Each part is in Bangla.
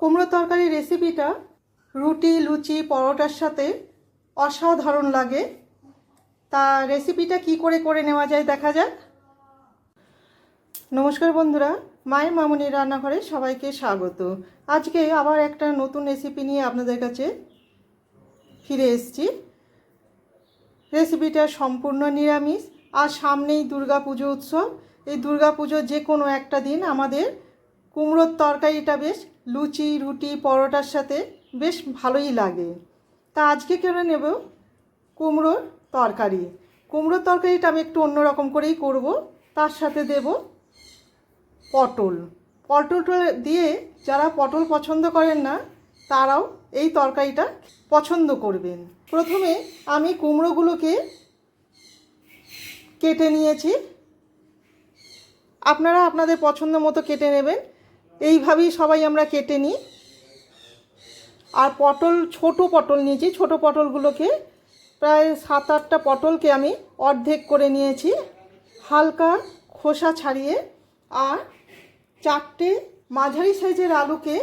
কুমড়ো তরকারি রেসিপিটা রুটি, লুচি, পরোটার সাথে অসাধারণ লাগে। তা রেসিপিটা কি করে করে নেওয়া যায় দেখা যাক। নমস্কার বন্ধুরা, মায়ের মামুনির রান্নাঘরে সবাইকে স্বাগত। আজকে আবার একটা নতুন রেসিপি নিয়ে আপনাদের কাছে ফিরে এসেছি। রেসিপিটা সম্পূর্ণ নিরামিষ আর সামনেই দুর্গা পুজো উৎসব। এই দুর্গা পুজোর যে কোনো একটা দিন আমাদের কুমড়োর তরকারিটা বেশ লুচি, রুটি, পরোটার সাথে বেশ ভালোই লাগে। তা আজকে করে নেব? কুমড়োর তরকারি। কুমড়োর তরকারিটা আমি একটু অন্যরকম করেই করব। তার সাথে দেব পটল। পটল দিয়ে যারা পটল পছন্দ করেন না, তারাও এই তরকারিটা পছন্দ করবেন। প্রথমে আমি কুমড়োগুলোকে কেটে নিয়েছি। আপনারা আপনাদের পছন্দ মতো কেটে নেবেন। এইভাবেই সবাই আমরা কেটে নিই। আর পটল, ছোট পটল নিয়েছি। ছোট পটলগুলোকে প্রায় সাত আটটা পটলকে আমি অর্ধেক করে নিয়েছি। হালকা খোসা ছাড়িয়ে আর চারটে মাঝারি সাইজের আলুকে,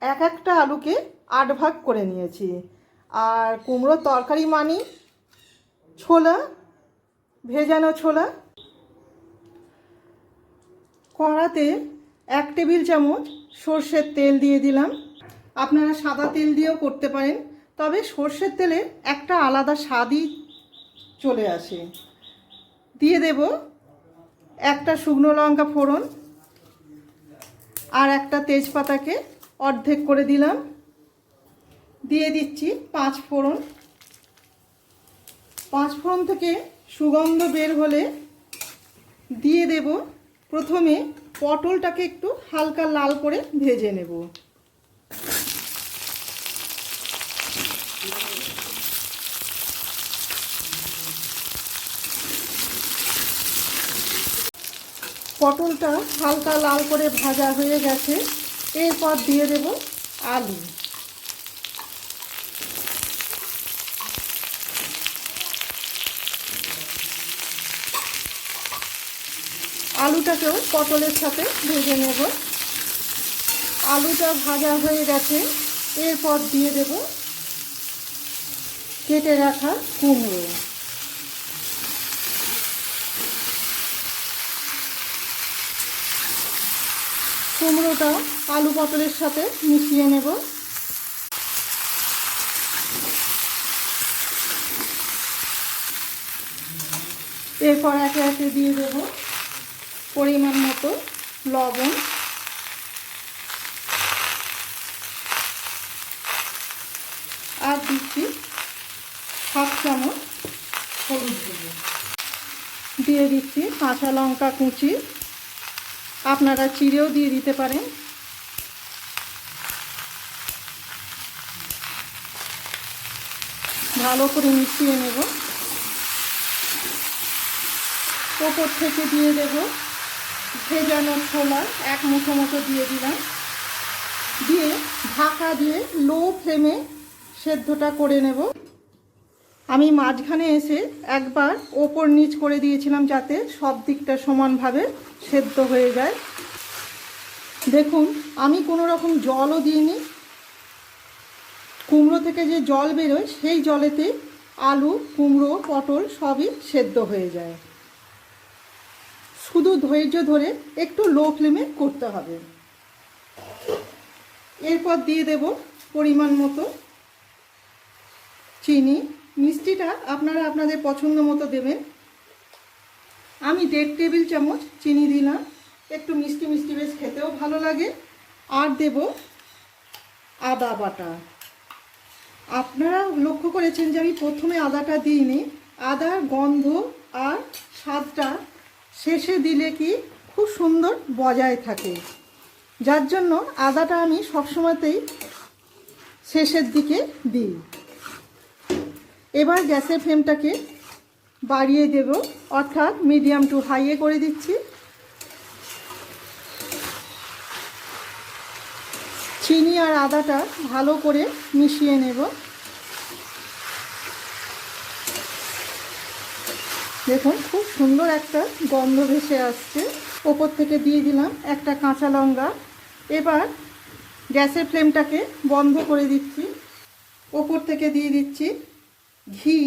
এক একটা আলুকে আট ভাগ করে নিয়েছি। আর কুমড়োর তরকারি মানি, ছোলা, ভেজানো ছোলা। কড়াতে এক টেবিল চামচ সর্ষের তেল দিয়ে দিলাম। আপনারা সাদা তেল দিয়েও করতে পারেন, তবে সর্ষের তেলে একটা আলাদা স্বাদই চলে আসে। দিয়ে দেব একটা শুকনো লঙ্কা ফোড়ন আর একটা তেজপাতাকে অর্ধেক করে দিলাম। দিয়ে দিচ্ছি পাঁচ ফোড়ন। পাঁচ ফোড়ন থেকে সুগন্ধ বের হলে দিয়ে দেব প্রথমে পটলটাকে একটু হালকা লাল করে ভেজে নেব। পটলটা হালকা লাল করে ভাজা হয়ে গেছে। এরপর দিয়ে দেব আলু। আলুটাকেও পটলের সাথে ভেজে নেব। আলুটা ভাজা হয়ে গেছে, এরপর দিয়ে দেব কেটে রাখা কুমড়ো। কুমড়োটা আলু পটলের সাথে মিশিয়ে নেব। এরপর একে একে দিয়ে দেব। পরিমাণ মতো লবণ। আর দিচ্ছি হাফ চামচ হলুদ দিয়ে দিচ্ছি কাঁচা লঙ্কা কুচি। আপনারা চিড়েও দিয়ে দিতে পারেন। ভালো করে মিশিয়ে নেব। ওপর থেকে দিয়ে দেব ভেজানো ছোলা এক মুঠো মতো দিয়ে দিলাম। দিয়ে ঢাকা দিয়ে লো ফ্লেমে সেদ্ধটা করে নেব। আমি মাঝখানে এসে একবার ওপর নিচ করে দিয়েছিলাম যাতে সব দিকটা সমানভাবে সেদ্ধ হয়ে যায়। দেখুন, আমি কোনো রকম জলও দিইনি। কুমড়ো থেকে যে জল বেরোয়, সেই জলেতে আলু, কুমড়ো, পটল সবই সেদ্ধ হয়ে যায়। শুধু ধৈর্য ধরে একটু লো ফ্লেমে করতে হবে। এরপর দিয়ে দেব পরিমাণ মতো চিনি। মিষ্টিটা আপনারা আপনাদের পছন্দ মতো দেবেন। আমি দেড় টেবিল চামচ চিনি দিলাম। একটু মিষ্টি মিষ্টি বেশ খেতেও ভালো লাগে। আর দেব আদা বাটা। আপনারা লক্ষ্য করেছেন যে আমি প্রথমে আদাটা দিইনি। আদার গন্ধ আর শেষে দিলে কি খুব সুন্দর বজায় থাকে। যার জন্য আদাটা আমি সবসময়তেই শেষের দিকে দিই। এবার গ্যাসের ফ্লেমটাকে বাড়িয়ে দেব, অর্থাৎ মিডিয়াম টু হাইয়ে করে দিচ্ছি। চিনি আর আদাটা ভালো করে মিশিয়ে নেব। দেখুন, খুব সুন্দর একটা গন্ধ ভেসে আসছে। ওপর থেকে দিয়ে দিলাম একটা কাঁচা লঙ্কা। এবার গ্যাসের ফ্লেমটাকে বন্ধ করে দিচ্ছি। ওপর থেকে দিয়ে দিচ্ছি ঘি।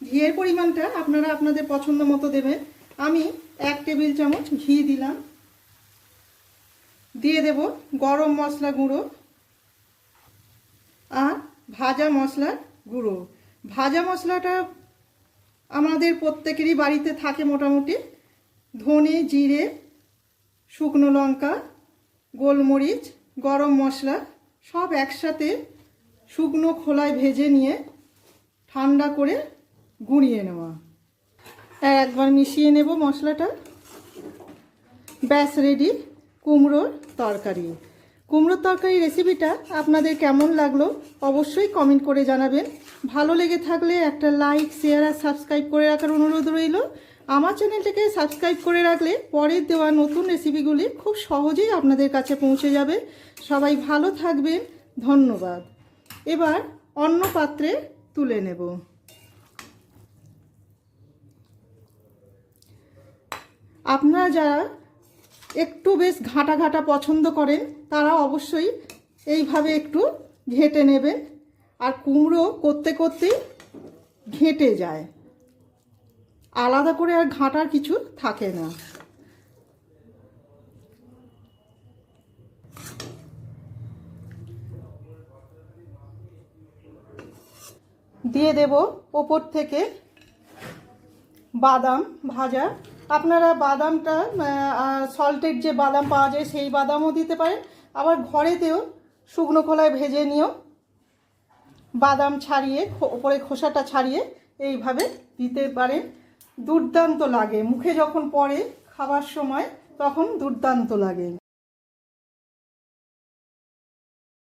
ঘিয়ের পরিমাণটা আপনারা আপনাদের পছন্দ মতো দেবেন। আমি এক টেবিল চামচ ঘি দিলাম। দিয়ে দেব গরম মশলা গুঁড়ো আর ভাজা মশলার গুঁড়ো। ভাজা মশলাটা আমাদের প্রত্যেকেরই বাড়িতে থাকে মোটামুটি ধনে, জিরে, শুকনো লঙ্কা, গোলমরিচ, গরম মশলা, সব একসাথে শুকনো খোলায় ভেজে নিয়ে ঠান্ডা করে গুঁড়িয়ে নেওয়া। আর একবার মিশিয়ে নেব মশলাটা। ব্যাস রেডি কুমড়োর তরকারি। কুমড়োর তরকারি রেসিপিটা আপনাদের কেমন লাগল অবশ্যই কমেন্ট করে জানাবেন। ভালো লেগে থাকলে একটা লাইক শেয়ার আর সাবস্ক্রাইব করে রাখার অনুরোধ রইল। আমার চ্যানেলটাকে সাবস্ক্রাইব করে রাখলে পরের দেওয়া নতুন রেসিপিগুলি খুব সহজেই আপনাদের কাছে পৌঁছে যাবে। সবাই ভালো থাকবেন, ধন্যবাদ। এবার অন্য পাত্রে তুলে নেব। আপনারা যারা একটু বেশ ঘাটা ঘাটা পছন্দ করেন, তারা অবশ্যই এইভাবে একটু ঘেঁটে নেবেন। আর কুমড়ো করতে করতেই ঘেঁটে যায়। আলাদা করে আর ঘাঁটার কিছু থাকে না। দিয়ে দেব ওপর থেকে বাদাম ভাজা। আপনারা বাদামটা সল্টেড যে বাদাম পাওয়া যায় সেই বাদামও দিতে পারেন। আবার ঘরেতেও শুকনো খোলায় ভেজে নিয়েও বাদাম ছাড়িয়ে ওপরে খোসাটা ছাড়িয়ে এইভাবে দিতে পারেন। দুর্দান্ত লাগে। মুখে যখন পড়ে খাবার সময়, তখন দুর্দান্ত লাগে।